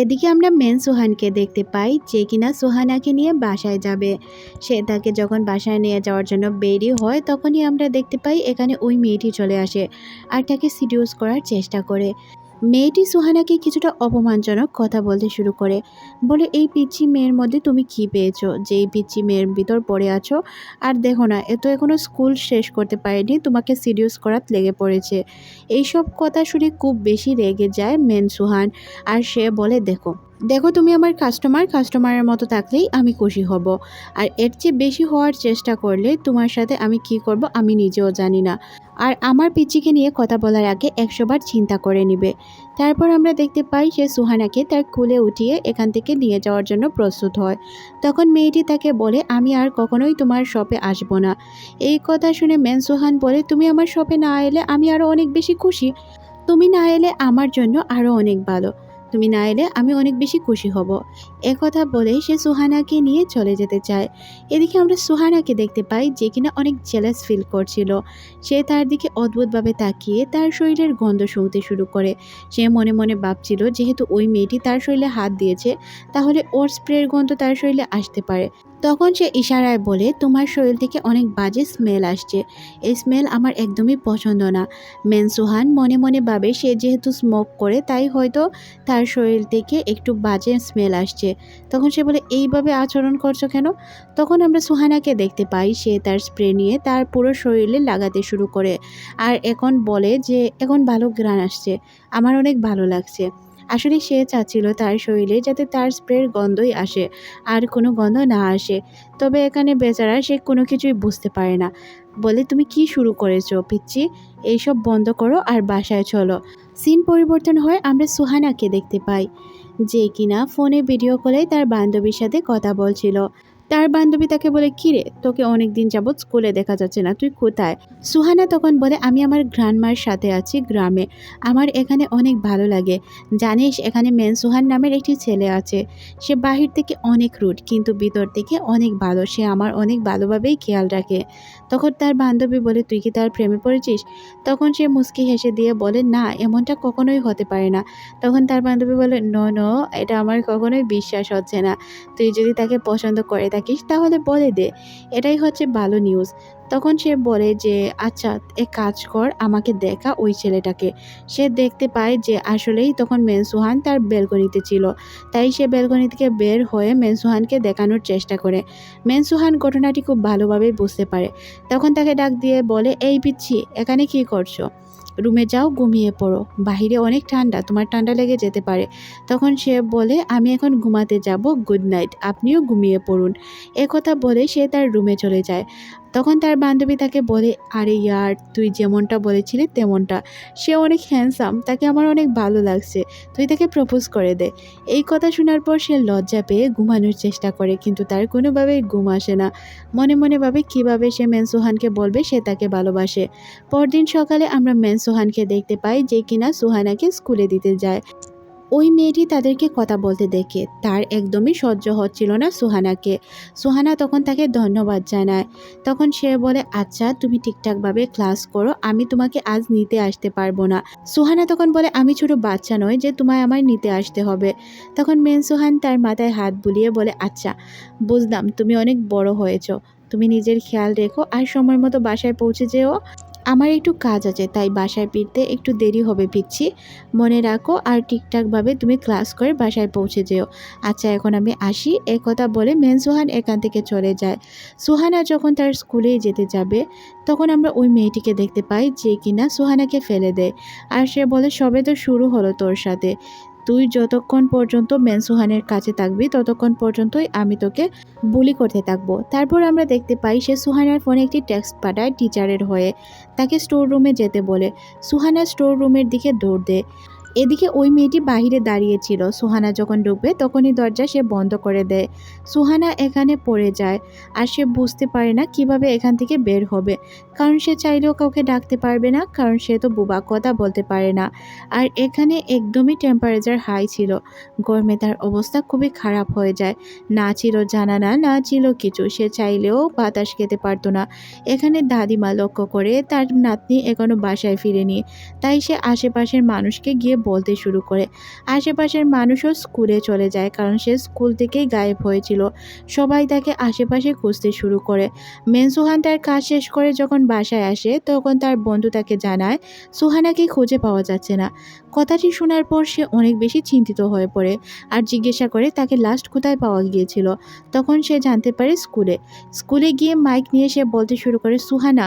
এদিকে আমরা মেন সোহানকে দেখতে পাই, যে কিনা সোহানাকে নিয়ে বাসায় যাবে। সে তাকে যখন বাসায় নিয়ে যাওয়ার জন্য বেরি হয়, তখনই আমরা দেখতে পাই এখানে ওই মেয়েটি চলে আসে আর তাকে সিডিউস করার চেষ্টা করে। মেয়েটি সুহানাকে কিছুটা অপমানজনক কথা বলতে শুরু করে। বলে, এই পিচ্ছি মেয়ের মধ্যে তুমি কি পেয়েছ? যে এই পিচ্ছি মেয়ের ভিতর পড়ে আছো? আর দেখো না, এ তো এখনও স্কুল শেষ করতে পারেনি, তোমাকে সিরিয়াস করাত লেগে পড়েছে। এইসব কথা শুনে খুব বেশি রেগে যায় মেন সুহান। আর সে বলে, দেখো দেখো তুমি আমার কাস্টমার কাস্টমারের মতো থাকলেই আমি খুশি হব। আর এর চেয়ে বেশি হওয়ার চেষ্টা করলে তোমার সাথে আমি কি করব আমি নিজেও জানি না। আর আমার পিচিকে নিয়ে কথা বলার আগে একশোবার চিন্তা করে নিবে। তারপর আমরা দেখতে পাই সে সুহানাকে তার কুলে উঠিয়ে এখান থেকে নিয়ে যাওয়ার জন্য প্রস্তুত হয়। তখন মেয়েটি তাকে বলে, আমি আর কখনোই তোমার শপে আসব না। এই কথা শুনে মেন সুহান বলে, তুমি আমার শপে না এলে আমি আরও অনেক বেশি খুশি। তুমি না এলে আমার জন্য আরও অনেক ভালো। তুমি না এলে আমি অনেক বেশি খুশি হব। কথা বলে সে সুহানাকে নিয়ে চলে যেতে চায়। এদিকে আমরা সুহানাকে দেখতে পাই যে কিনা অনেক জেলাস ফিল করছিল। সে তার দিকে অদ্ভুতভাবে তাকিয়ে তার শরীরের গন্ধ শুনতে শুরু করে। সে মনে মনে ভাবছিল, যেহেতু ওই মেয়েটি তার শরীরে হাত দিয়েছে, তাহলে ওর স্প্রের গন্ধ তার শরীরে আসতে পারে। তখন সে ইশারায় বলে, তোমার শরীর থেকে অনেক বাজে স্মেল আসছে। এই স্মেল আমার একদমই পছন্দ না। মেন সুহান মনে মনে ভাবে, সে যেহেতু স্মোক করে, তাই হয়তো তার শরীর থেকে একটু বাজে স্মেল আসছে। তখন সে বলে, এইভাবে আচরণ করছ কেন? তখন আমরা সুহানাকে দেখতে পাই, সে তার স্প্রে নিয়ে তার পুরো শরীরে লাগাতে শুরু করে। আর এখন বলে যে, এখন ভালো গ্রান আসছে। আমার অনেক ভালো লাগছে। আসলে সে চাচ্ছিল তার শরীরে যাতে তার স্প্রের গন্ধই আসে আর কোনো গন্ধ না আসে। তবে এখানে বেচারা সে কোনো কিছুই বুঝতে পারে না। বলে, তুমি কি শুরু করেছ পিচ্ছি এইসব বন্ধ করো আর বাসায় চলো। সিন পরিবর্তন হয়, আমরা সুহানাকে দেখতে পাই। যে কিনা ফোনে ভিডিও কলে তার বান্ধবীর সাথে কথা বলছিল। তার বান্ধবী তাকে বলে, কিরে, তোকে অনেক দিন যাবৎ স্কুলে দেখা যাচ্ছে না, তুই কোথায়? সুহানা তখন বলে, আমি আমার গ্রান্ডমার সাথে আছি গ্রামে। আমার এখানে অনেক ভালো লাগে। জানিস, এখানে মেন সুহান নামের একটি ছেলে আছে। সে বাহির থেকে অনেক রুট, কিন্তু ভিতর থেকে অনেক ভালো। সে আমার অনেক ভালোভাবেই খেয়াল রাখে। তখন তার বান্ধবী বলে, তুই কি তার প্রেমে পড়েছিস? তখন সে মুস্কি হেসে দিয়ে বলে, না, এমনটা কখনোই হতে পারে না। তখন তার বান্ধবী বলে, ন ন, এটা আমার কখনোই বিশ্বাস হচ্ছে না। তুই যদি তাকে পছন্দ করে থাকিস, তাহলে বলে দে। এটাই হচ্ছে ভালো নিউজ তখন সে বলে যে আচ্ছা এক কাজ কর, আমাকে দেখা ওই ছেলেটাকে। সে দেখতে পায় যে, আসলেই তখন মেনসুহান তার বেলকনিতে ছিল। তাই সে বেলকনি থেকে বের হয়ে মেনসুহানকে দেখানোর চেষ্টা করে। মেনসুহান ঘটনাটি খুব ভালোভাবেই বুঝতে পারে। তখন তাকে ডাক দিয়ে বলে, এই পিচ্ছি, এখানে কি করছ? রুমে যাও, ঘুমিয়ে পড়ো। বাহিরে অনেক ঠান্ডা, তোমার ঠান্ডা লেগে যেতে পারে। তখন সে বলে, আমি এখন ঘুমাতে যাব, গুড নাইট। আপনিও ঘুমিয়ে পড়ুন। কথা বলে সে তার রুমে চলে যায়। তখন তার বান্ধবী তাকে বলে, আরে ইয়ার, তুই যেমনটা বলেছিলি তেমনটা। সে অনেক হ্যান্ডসাম তাকে আমার অনেক ভালো লাগছে। তুই তাকে প্রপোজ করে দে। এই কথা শোনার পর সে লজ্জা পেয়ে ঘুমানোর চেষ্টা করে, কিন্তু তার কোনোভাবেই ঘুম আসে না। মনে মনে ভাবে কীভাবে সে মেনসুহানকে বলবে সে তাকে ভালোবাসে। পরদিন সকালে আমরা মেনসুহানকে দেখতে পাই যে কিনা সুহানাকে স্কুলে দিতে যায়। ওই মেয়েটি তাদেরকে কথা বলতে দেখে তার একদমই সহ্য হচ্ছিল না সুহানাকে। সুহানা তখন তাকে ধন্যবাদ জানায়। তখন সে বলে আচ্ছা তুমি ঠিকঠাকভাবে ক্লাস করো, আমি তোমাকে আজ নিতে আসতে পারব না। সুহানা তখন বলে, আমি ছোট বাচ্চা নয় যে তোমায় আমার নিতে আসতে হবে। তখন মেন সুহান তার মাথায় হাত বুলিয়ে বলে আচ্ছা বুঝলাম, তুমি অনেক বড় হয়েছ। তুমি নিজের খেয়াল রেখো, আর সময় মতো বাসায় পৌঁছে যেও। আমার একটু কাজ আছে, তাই বাসায় ফিরতে একটু দেরি হবে পিচ্ছি মনে রাখো আর ঠিকঠাকভাবে তুমি ক্লাস করে বাসায় পৌঁছে যেও। আচ্ছা এখন আমি আসি। এ কথা বলে মেন সুহান এখান থেকে চলে যায়। সুহানা যখন তার স্কুলে যেতে যাবে, তখন আমরা ওই মেয়েটিকে দেখতে পাই যে কিনা সুহানাকে ফেলে দেয়। আর সে বলে, সবে তো শুরু হলো তোর সাথে। তুই যতক্ষণ পর্যন্ত মেনসুহানের কাছে থাকবি, ততক্ষণ পর্যন্তই আমি তোকে বুলি করতে থাকব। তারপর আমরা দেখতে পাই সে সুহানার ফোনে একটি টেক্সট পাঠায় টিচারের হয়ে। তাকে স্টোর রুমে যেতে বলে। সুহানা স্টোর রুমের দিকে দৌড় দেয়। এদিকে ওই মেয়েটি বাহিরে দাঁড়িয়েছিল। সুহানা যখন ঢুকবে, তখনই দরজা সে বন্ধ করে দেয়। সুহানা এখানে পড়ে যায় আর সে বুঝতে পারে না কীভাবে এখান থেকে বের হবে। কারণ সে চাইলেও কাউকে ডাকতে পারবে না, কারণ সে তো বুবা কথা বলতে পারে না। আর এখানে একদমই টেম্পারেচার হাই ছিল। গরমে তার অবস্থা খুবই খারাপ হয়ে যায়। না ছিল জানানা, না ছিল কিছু। সে চাইলেও বাতাস খেতে পারতো না। এখানে দাদিমা লক্ষ্য করে তার নাতনি এখনও বাসায় ফিরেনি। তাই সে আশেপাশের মানুষকে গিয়ে বলতে শুরু করে। আশেপাশের মানুষও স্কুলে চলে যায় কারণ সে স্কুল থেকেই গায়েব হয়েছিল। সবাই তাকে আশেপাশে খুঁজতে শুরু করে। মেন সুহান তার কাজ শেষ করে যখন বাসায় আসে, তখন তার বন্ধু তাকে জানায়, সুহানাকে খুঁজে পাওয়া যাচ্ছে না। কথাটি শোনার পর সে অনেক বেশি চিন্তিত হয়ে পড়ে আর জিজ্ঞাসা করে, তাকে লাস্ট কোথায় পাওয়া গিয়েছিল? তখন সে জানতে পারে স্কুলে। স্কুলে গিয়ে মাইক নিয়ে সে বলতে শুরু করে, সুহানা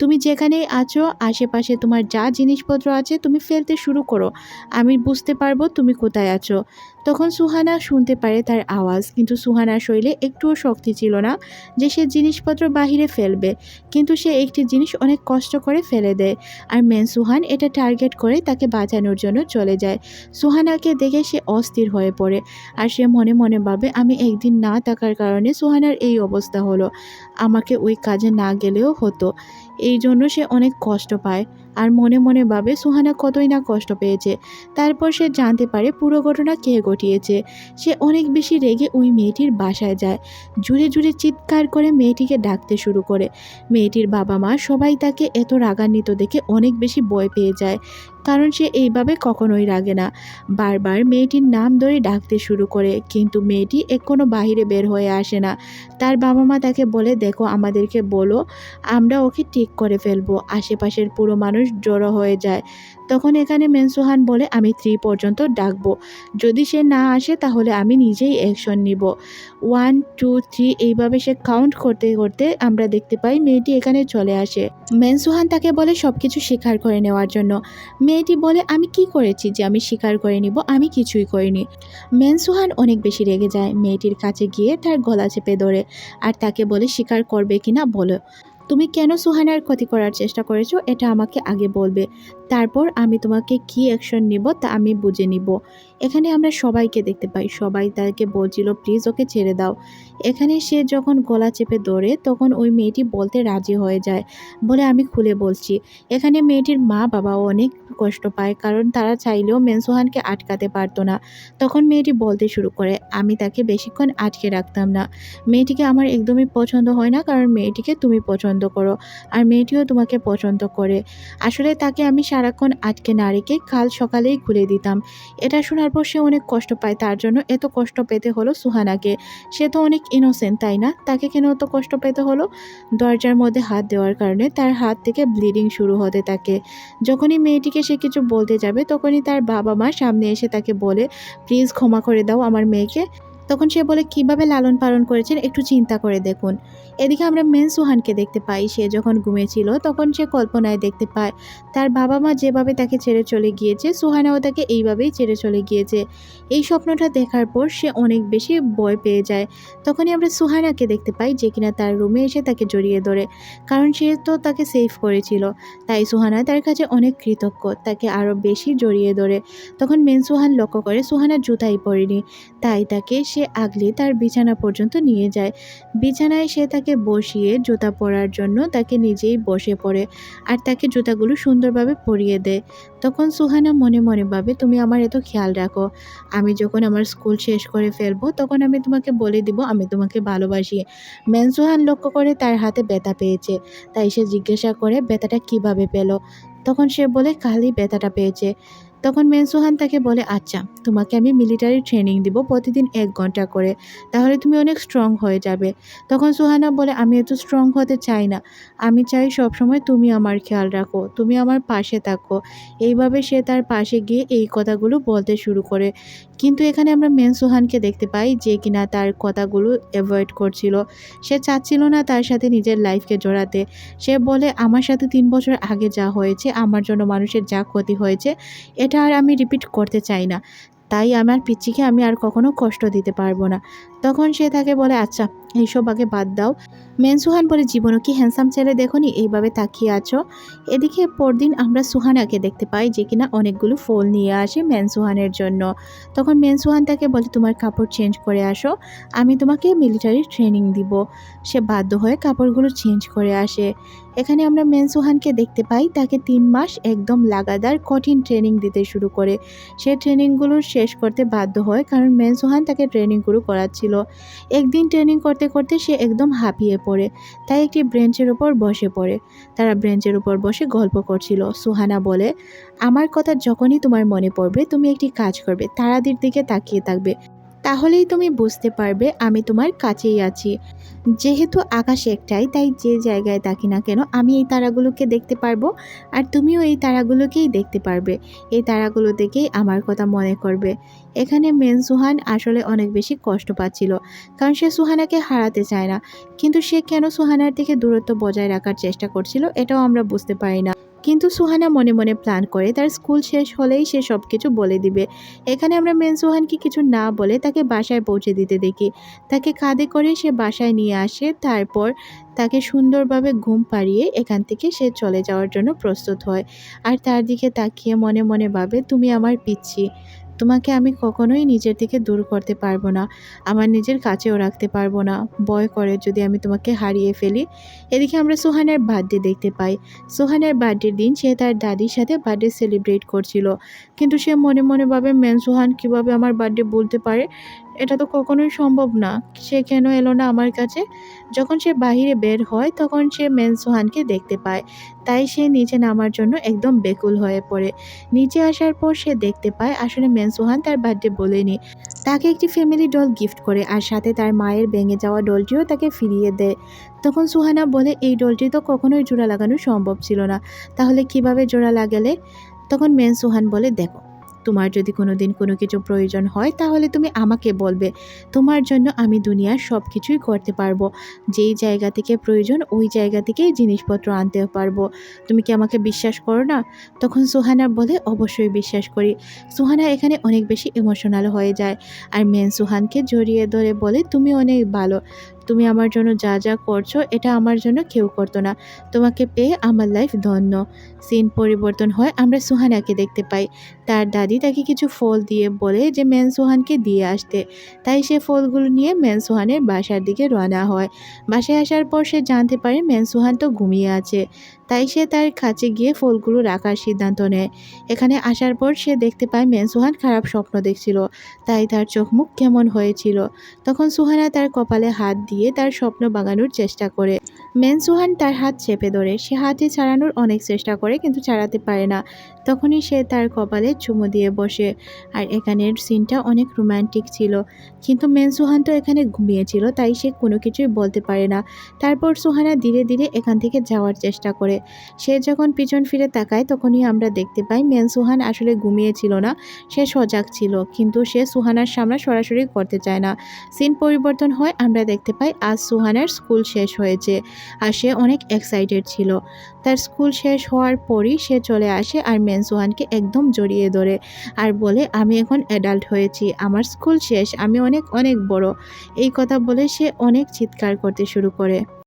তুমি যেখানেই আছো, আশেপাশে তোমার যা জিনিসপত্র আছে, তুমি ফেলতে শুরু করো। আমি বুঝতে পারব তুমি কোথায় আছো। তখন সুহানা শুনতে পারে তার আওয়াজ, কিন্তু সুহানা শরীরে একটুও শক্তি ছিল না যে সে জিনিসপত্র বাহিরে ফেলবে, কিন্তু সে একটি জিনিস অনেক কষ্ট করে ফেলে দেয়। আর মেন সুহান এটা টার্গেট করে তাকে বাঁচানোর জন্য চলে যায়। সুহানাকে দেখে সে অস্থির হয়ে পড়ে, আর সে মনে মনে ভাবে, আমি একদিন না থাকার কারণে সুহানার এই অবস্থা হলো। আমাকে ওই কাজে না গেলেও হতো। এই জন্য সে অনেক কষ্ট পায়। আর মনে মনে ভাবে সুহানা কতই না কষ্ট পেয়েছে। তারপর সে জানতে পারে পুরো ঘটনা কে ঘটিয়েছে। সে অনেক বেশি রেগে ওই মেয়েটির বাসায় যায়। জুড়ে জুড়ে চিৎকার করে মেয়েটিকে ডাকতে শুরু করে। মেয়েটির বাবা মা সবাই তাকে এত রাগান্বিত দেখে অনেক বেশি ভয় পেয়ে যায়। কারণ সে এইভাবে কখনোই রাগে না। বারবার মেয়েটির নাম ধরে ডাকতে শুরু করে, কিন্তু মেয়েটি এখনও বাহিরে বের হয়ে আসে না। তার বাবা মা তাকে বলে, দেখো, আমাদেরকে বলো, আমরা ওকে ঠিক করে ফেলব। আশেপাশের পুরো মানুষ জড়ো হয়ে যায়। তখন এখানে মেনসুহান বলে, আমি থ্রি পর্যন্ত ডাকবো। যদি সে না আসে, তাহলে আমি নিজেই অ্যাকশন নিব। ওয়ান টু থ্রি এইভাবে সে কাউন্ট করতে করতে আমরা দেখতে পাই মেয়েটি এখানে চলে আসে। মেনসুহান তাকে বলে সব কিছু স্বীকার করে নেওয়ার জন্য। মেয়েটি বলে, আমি কি করেছি যে আমি স্বীকার করে নিব? আমি কিছুই করিনি। মেনসুহান অনেক বেশি রেগে যায়। মেয়েটির কাছে গিয়ে তার গলা চেপে ধরে। আর তাকে বলে, স্বীকার করবে কিনা বলো। তুমি কেন সুহানার ক্ষতি করার চেষ্টা করেছ এটা আমাকে আগে বলবে। তারপর আমি তোমাকে কি অ্যাকশন নিব তা আমি বুঝে নিব। এখানে আমরা সবাইকে দেখতে পাই। সবাই তাকে বলছিল প্লিজ ওকে ছেড়ে দাও। এখানে সে যখন গলা চেপে ধরে, তখন ওই মেয়েটি বলতে রাজি হয়ে যায় বলে আমি খুলে বলছি। এখানে মেয়েটির মা বাবাও অনেক কষ্ট পায় কারণ তারা চাইলেও মেনসুহানকে আটকাতে পারতো না। তখন মেয়েটি বলতে শুরু করে, আমি তাকে বেশিক্ষণ আটকে রাখতাম না। মেয়েটিকে আমার একদমই পছন্দ হয় না কারণ মেয়েটিকে তুমি পছন্দ করো আর মেয়েটিও তোমাকে পছন্দ করে। আসলে তাকে আমি সারাক্ষণ আটকে না রেখে কাল সকালেই খুলে দিতাম। এটা শোনার পর সে অনেক কষ্ট পায়, তার জন্য এত কষ্ট পেতে হলো সুহানাকে। সে তো অনেক ইনোসেন্ট তাই না? তাকে কেন এত কষ্ট পেতে হলো? দরজার মধ্যে হাত দেওয়ার কারণে তার হাত থেকে ব্লিডিং শুরু হতে থাকে। যখনই মেয়েটিকে সে কিছু বলতে যাবে, তখনই তার বাবা মা সামনে এসে তাকে বলে প্লিজ ক্ষমা করে দাও আমার মেয়েকে। তখন সে বলে, কীভাবে লালন পালন করেছেন? একটু চিন্তা করে দেখুন। এদিকে আমরা মেন সুহানকে দেখতে পাই। সে যখন ঘুমিয়েছিল, তখন সে কল্পনায় দেখতে পায়, তার বাবা মা যেভাবে তাকে ছেড়ে চলে গিয়েছে, সুহানাও তাকে এইভাবেই ছেড়ে চলে গিয়েছে। এই স্বপ্নটা দেখার পর সে অনেক বেশি ভয় পেয়ে যায়। তখনই আমরা সুহানাকে দেখতে পাই, যে কিনা তার রুমে এসে তাকে জড়িয়ে ধরে, কারণ সে তো তাকে সেভ করেছিল। তাই সুহানা তার কাছে অনেক কৃতজ্ঞ, তাকে আরও বেশি জড়িয়ে ধরে। তখন মেন সুহান লক্ষ্য করে সুহানা জুতাই পরেনি, তাই তাকে সে আগলে তার বিছানা পর্যন্ত নিয়ে যায়। বিছানায় সে তাকে বসিয়ে জুতা পরার জন্য তাকে নিজেই বসে পড়ে আর তাকে জুতাগুলো সুন্দরভাবে পরিয়ে দেয়। তখন সুহানা মনে মনে ভাবে, তুমি আমার এত খেয়াল রাখো। আমি যখন আমার স্কুল শেষ করে ফেলব, তখন আমি তোমাকে বলে দিব, আমি তোমাকে ভালোবাসি। মেনসুহান লক্ষ্য করে তার হাতে ব্যথা পেয়েছে। তাই সে জিজ্ঞাসা করে, ব্যথাটা কীভাবে পেল? তখন সে বলে, কালই ব্যথাটা পেয়েছে। তখন মেনসুহান তাকে বলে আচ্ছা তোমাকে আমি মিলিটারি ট্রেনিং দিব প্রতিদিন এক ঘণ্টা করে, তাহলে তুমি অনেক স্ট্রং হয়ে যাবে। তখন সুহানা বলে, আমি এত স্ট্রং হতে চাই না। আমি চাই সবসময় তুমি আমার খেয়াল রাখো, তুমি আমার পাশে থাকো। এইভাবে সে তার পাশে গিয়ে এই কথাগুলো বলতে শুরু করে। কিন্তু এখানে আমরা মেন সুহানকে দেখতে পাই যে কিনা তার কথাগুলো অ্যাভয়েড করছিল। সে চাচ্ছিল না তার সাথে নিজের লাইফকে জড়াতে। সে বলে, আমার সাথে তিন বছর আগে যা হয়েছে, আমার জন্য মানুষের যা ক্ষতি হয়েছে, এটা আর আমি রিপিট করতে চাই না। তাই আমার পিচ্ছিকে আমি আর কখনো কষ্ট দিতে পারব না। তখন সে তাকে বলে আচ্ছা এইসব আগে বাদ দাও। মেনসুহান বলে, জীবনও কি হ্যান্ডসাম ছেলে দেখনি? এইভাবে তাকিয়ে আছো। এদিকে পরদিন আমরা সুহানাকে দেখতে পাই, যে কিনা অনেকগুলো ফুল নিয়ে আসে মেনসুহানের জন্য। তখন মেনসুহান তাকে বলে, তোমার কাপড় চেঞ্জ করে আসো। আমি তোমাকে মিলিটারি ট্রেনিং দিব। সে বাধ্য হয়ে কাপড়গুলো চেঞ্জ করে আসে। এখানে আমরা মেনসুহানকে দেখতে পাই, তাকে তিন মাস একদম লাগাতার কঠিন ট্রেনিং দিতে শুরু করে। সে ট্রেনিংগুলো শেষ করতে বাধ্য হয়, কারণ মেনসুহান তাকে ট্রেনিংগুলো করাচ্ছিল। ছিল একদিন ট্রেনিং করতে করতে সে একদম হাঁপিয়ে পড়ে, তাই একটি ব্রেঞ্চের উপর বসে পড়ে। তারা ব্রেঞ্চের উপর বসে গল্প করছিল। সুহানা বলে, আমার কথা যখনই তোমার মনে পড়বে, তুমি একটি কাজ করবে, তারাদের দিকে তাকিয়ে থাকবে। তাহলেই তুমি বুঝতে পারবে আমি তোমার কাছেই আছি। যেহেতু আকাশ একটাই, তাই যে জায়গায় থাকি না কেন, আমি এই তারাগুলোকে দেখতে পারব আর তুমিও এই তারাগুলোকেই দেখতে পারবে। এই তারাগুলো দেখেই আমার কথা মনে করবে। এখানে মেন সুহান আসলে অনেক বেশি কষ্ট পাচ্ছিল, কারণ সে সুহানাকে হারাতে চায় না। কিন্তু সে কেন সুহানার থেকে দূরত্ব বজায় রাখার চেষ্টা করছিল, এটাও আমরা বুঝতে পারি না। কিন্তু সুহানা মনে মনে প্ল্যান করে তার স্কুল শেষ হলেই সে সব কিছু বলে দিবে। এখানে আমরা মেন সুহানকে কিছু না বলে তাকে বাসায় পৌঁছে দিতে দেখি। তাকে কাঁধে করে সে বাসায় নিয়ে আসে, তারপর তাকে সুন্দরভাবে ঘুম পাড়িয়ে এখান থেকে সে চলে যাওয়ার জন্য প্রস্তুত হয়। আর তার দিকে তাকিয়ে মনে মনে ভাবে, তুমি আমার পিচ্ছি। তোমাকে আমি কখনোই নিজের থেকে দূর করতে পারব না। আমার নিজের কাছেও রাখতে পারব না। ভয় করে যদি আমি তোমাকে হারিয়ে ফেলি। এদিকে আমরা সোহানের বার্থডে দেখতে পাই। সোহানের বার্থডের দিন সে তার দাদির সাথে বার্থডে সেলিব্রেট করছিল। কিন্তু সে মনে মনে ভাবে মেন সোহান কীভাবে আমার বার্থডে বলতে পারে? এটা তো কখনোই সম্ভব না। সে কেন এলো না আমার কাছে? যখন সে বাহিরে বের হয়, তখন সে মেন সোহানকে দেখতে পায়। তাই সে নিচে নামার জন্য একদম বেকুল হয়ে পড়ে। নিচে আসার পর সে দেখতে পায়, আসলে মেন সোহান তার বার্থডে বলেনি। তাকে একটি ফ্যামিলি ডল গিফট করে আর সাথে তার মায়ের ভেঙে যাওয়া ডলটিও তাকে ফিরিয়ে দেয়। তখন সুহানা বলে, এই ডলটি তো কখনোই জোড়া লাগানো সম্ভব ছিল না। তাহলে কীভাবে জোড়া লাগালে? তখন মেন সুহান বলে, দেখো তোমার যদি কোনো দিন কোনো কিছু প্রয়োজন হয়, তাহলে তুমি আমাকে বলবে। তোমার জন্য আমি দুনিয়ার সব কিছুই করতে পারব। যেই জায়গা থেকে প্রয়োজন, ওই জায়গা থেকেই জিনিসপত্র আনতে পারব। তুমি কি আমাকে বিশ্বাস করো না? তখন সুহানা বলে, অবশ্যই বিশ্বাস করি। সুহানা এখানে অনেক বেশি ইমোশনাল হয়ে যায়। আর মেন সুহানকে জড়িয়ে ধরে বলে, তুমি অনেক ভালো। তুমি আমার জন্য যা যা করছ, এটা আমার জন্য কেউ করতো না। তোমাকে পেয়ে আমার লাইফ ধন্য। সিন পরিবর্তন হয়, আমরা সুহানাকে দেখতে পাই। তার দাদি তাকে কিছু ফল দিয়ে বলে যে মেন সুহানকে দিয়ে আসতে। তাই সে ফলগুলো নিয়ে মেন সুহানের বাসার দিকে রওনা হয়। বাসায় আসার পর সে জানতে পারে মেন সুহান তো ঘুমিয়ে আছে। তাই সে তার কাছে গিয়ে ফুলগুলো রাখার সিদ্ধান্ত নেয়। এখানে আসার পর সে দেখতে পায় মেন সুহান খারাপ স্বপ্ন দেখছিল। তাই তার চোখ মুখ কেমন হয়েছিল। তখন সুহানা তার কপালে হাত দিয়ে তার স্বপ্ন বাগানোর চেষ্টা করে। মেন সুহান তার হাত চেপে ধরে। সে হাতে ছাড়ানোর অনেক চেষ্টা করে, কিন্তু ছাড়াতে পারে না। তখনই সে তার কপালে চুমু দিয়ে বসে। আর এখানের সিনটা অনেক রোম্যান্টিক ছিল। কিন্তু মেন সুহান তো এখানে ঘুমিয়েছিল, তাই সে কোনো কিছুই বলতে পারে না। তারপর সুহানা ধীরে ধীরে এখান থেকে যাওয়ার চেষ্টা করে। সে যখন পিছন ফিরে তাকায়, তখনই আমরা দেখতে পাই মেন সুহান আসলে ঘুমিয়েছিল না। সে সজাগ ছিল, কিন্তু সে সুহানার সামনে সরাসরি করতে চায় না। সিন পরিবর্তন হয়, আমরা দেখতে পাই আজ সুহানার স্কুল শেষ হয়েছে। আর সে অনেক এক্সাইটেড ছিল। তার স্কুল শেষ হওয়ার পরই সে চলে আসে আর মেন্স ওয়ানকে একদম জড়িয়ে ধরে আর বলে, আমি এখন অ্যাডাল্ট হয়েছি, আমার স্কুল শেষ, আমি অনেক অনেক বড়। এই কথা বলে সে অনেক চিৎকার করতে শুরু করে।